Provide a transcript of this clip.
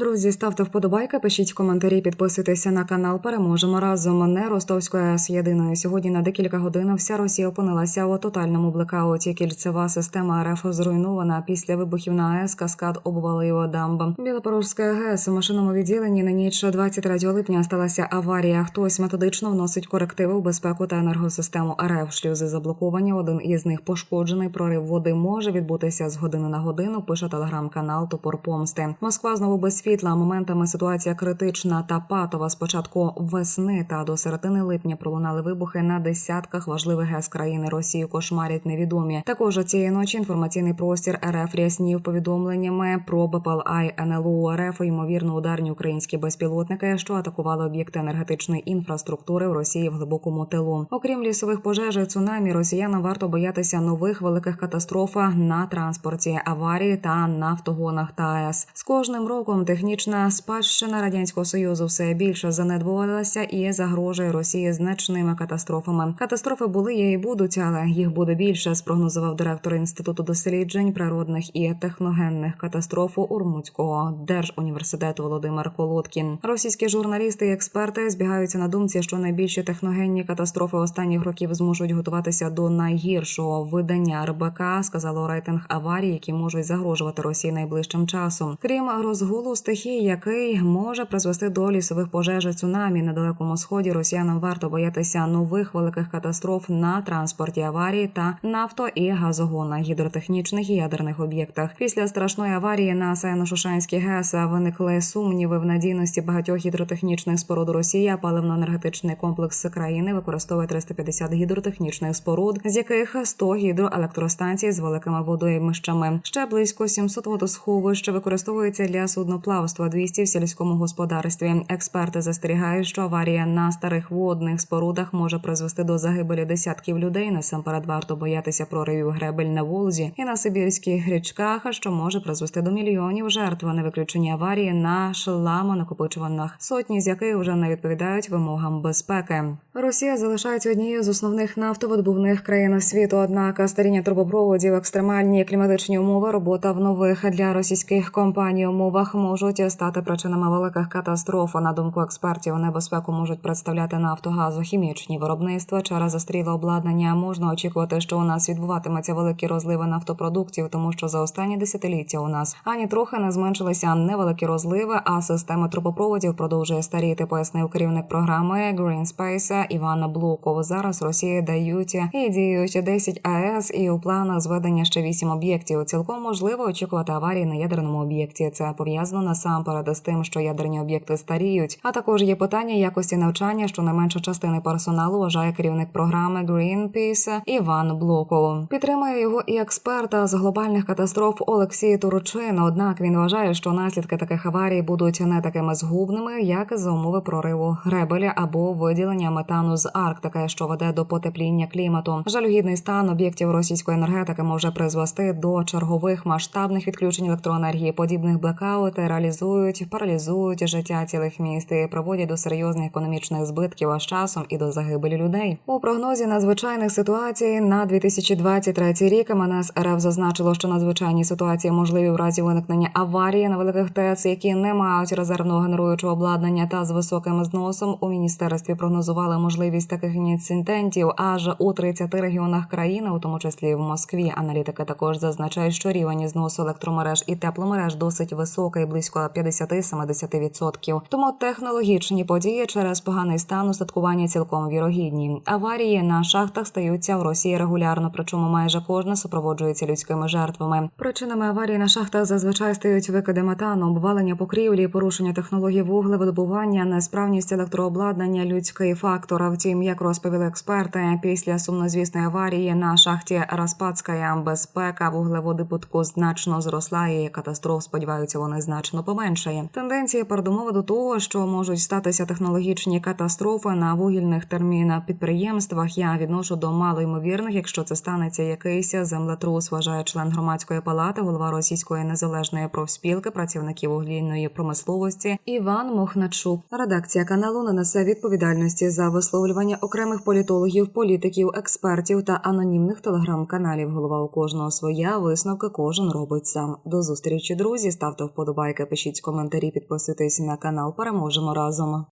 Друзі, ставте вподобайки, пишіть коментарі, підписуйтеся на канал. Переможемо разом. Не Ростовської АЕС єдиною. Сьогодні на декілька годин вся Росія опинилася у тотальному блекауті. Кільцева система РФ зруйнована після вибухів на АЕС. Каскад обвалив дамба. Білопорожська ГЕС у машинному відділенні на ніч 23 липня сталася аварія. Хтось методично вносить корективи у безпеку та енергосистему РФ. Шлюзи заблоковані. Один із них пошкоджений. Прорив води може відбутися з години на годину. Пише телеграм-канал Топор Помсти. Москва знову без світла. Моментами ситуація критична та патова. З початку весни та до середини липня пролунали вибухи на десятках важливих ГЕС країни. Росію кошмарять невідомі. Також цієї ночі інформаційний простір РФ ряснів повідомленнями про БПЛА НЛУ РФ і, ймовірно ударні українські безпілотники, що атакували об'єкти енергетичної інфраструктури в Росії в глибокому тилу. Окрім лісових пожеж і цунамі, росіянам варто боятися нових великих катастроф на транспорті, аварії та нафтогонах та АЕС. З кожним роком технічна спадщина радянського союзу все більше занедбувалася і загрожує Росії значними катастрофами. Катастрофи були є і будуть, але їх буде більше. Спрогнозував директор інституту досліджень природних і техногенних катастроф Урмутського держуніверситету Володимир Колодкін. Російські журналісти і експерти збігаються на думці, що найбільші техногенні катастрофи останніх років зможуть готуватися до найгіршого видання РБК. Сказало рейтинг аварій, які можуть загрожувати Росії найближчим часом. Крім розгулу стихії, який може призвести до лісових пожеж і цунамі на далекому сході. Росіянам варто боятися нових великих катастроф на транспорті аварії та нафто і газогонах, гідротехнічних і ядерних об'єктах. Після страшної аварії на Саяно-Шушанській ГЕС виникли сумніви в надійності багатьох гідротехнічних споруд Росії. Паливно-енергетичний комплекс країни використовує 350 гідротехнічних споруд, з яких 100 гідроелектростанцій з великими водоймищами. Ще близько 700 водосховищ використовується для судноплавства, 200 в сільському господарстві. Експерти застерігають, що аварія на старих водних спорудах може призвести до загибелі десятків людей. Насамперед варто боятися проривів гребель на Волзі і на Сибірських річках, що може призвести до мільйонів жертв. Не виключені аварії на шламонакопичуваннях, сотні з яких вже не відповідають вимогам безпеки. Росія залишається однією з основних нафтовидобувних країн світу. Однак старіння трубопроводів, екстремальні кліматичні умови, робота в нових для російських компаній умовах можуть стати причинами великих катастроф. На думку експертів, небезпеку можуть представляти нафтогазохімічні виробництва через застріле обладнання. Можна очікувати, що у нас відбуватиметься великі розливи нафтопродуктів, тому що за останні десятиліття у нас ані трохи не зменшилися невеликі розливи, а система трубопроводів продовжує старіти. Пояснив керівник програми Green Space Іван Блоков. Зараз Росії дають і діють 10 АЕС, і у планах зведення ще 8 об'єктів. Цілком можливо очікувати аварії на ядерному об'єкті. Це пов'язано насамперед з тим, що ядерні об'єкти старіють. А також є питання якості навчання, що не менша частини персоналу вважає керівник програми Greenpeace Іван Блоков. Підтримує його і експерта з глобальних катастроф Олексій Турчин. Однак він вважає, що наслідки таких аварій будуть не такими згубними, як за умови прориву гребеля або виділення метану з Арктики, що веде до потепління клімату. Жалюгідний стан об'єктів російської енергетики може призвести до чергових масштабних відключень електроенергії. Подібних блекаути реалізують, паралізують життя цілих міст і приводять до серйозних економічних збитків, а з часом і до загибелі людей. У прогнозі надзвичайних ситуацій на 2023 рік МНС РФ зазначило, що надзвичайні ситуації можливі в разі виникнення аварії на великих ТЕЦ, які не мають резервного генеруючого обладнання та з високим зносом. У міністерстві прогнозували можливість таких інцидентів аж у 30 регіонах країни, у тому числі в Москві. Аналітики також зазначають, що рівень зносу електромереж і тепломереж досить високий, близько 50-70%. Тому технологічні події через поганий стан устаткування цілком вірогідні. Аварії на шахтах стаються в Росії регулярно, причому майже кожна супроводжується людськими жертвами. Причинами аварії на шахтах зазвичай стають викиди метану, обвалення покрівлі, порушення технологій вуглевидобування, несправність електрообладнання, людський фактор. Втім, як розповіли експерти, після сумнозвісної аварії на шахті Распадська безпека вуглеводобутку значно зросла і катастроф, сподіваються, вони значно поменшає. Тенденція передумови до того, що можуть статися технологічні катастрофи на вугільних термінопідприємствах. Я відношу до малоймовірних, якщо це станеться якийсь землетрус, вважає член громадської палати, голова російської незалежної профспілки працівників вугільної промисловості Іван Мохначук. Редакція каналу не несе відповідальності за висловлювання окремих політологів, політиків, експертів та анонімних телеграм-каналів. Голова у кожного своя висновки кожен робить сам. До зустрічі, друзі. Ставте вподобайки. Пишіть коментарі, підписуйтесь на канал. Переможемо разом.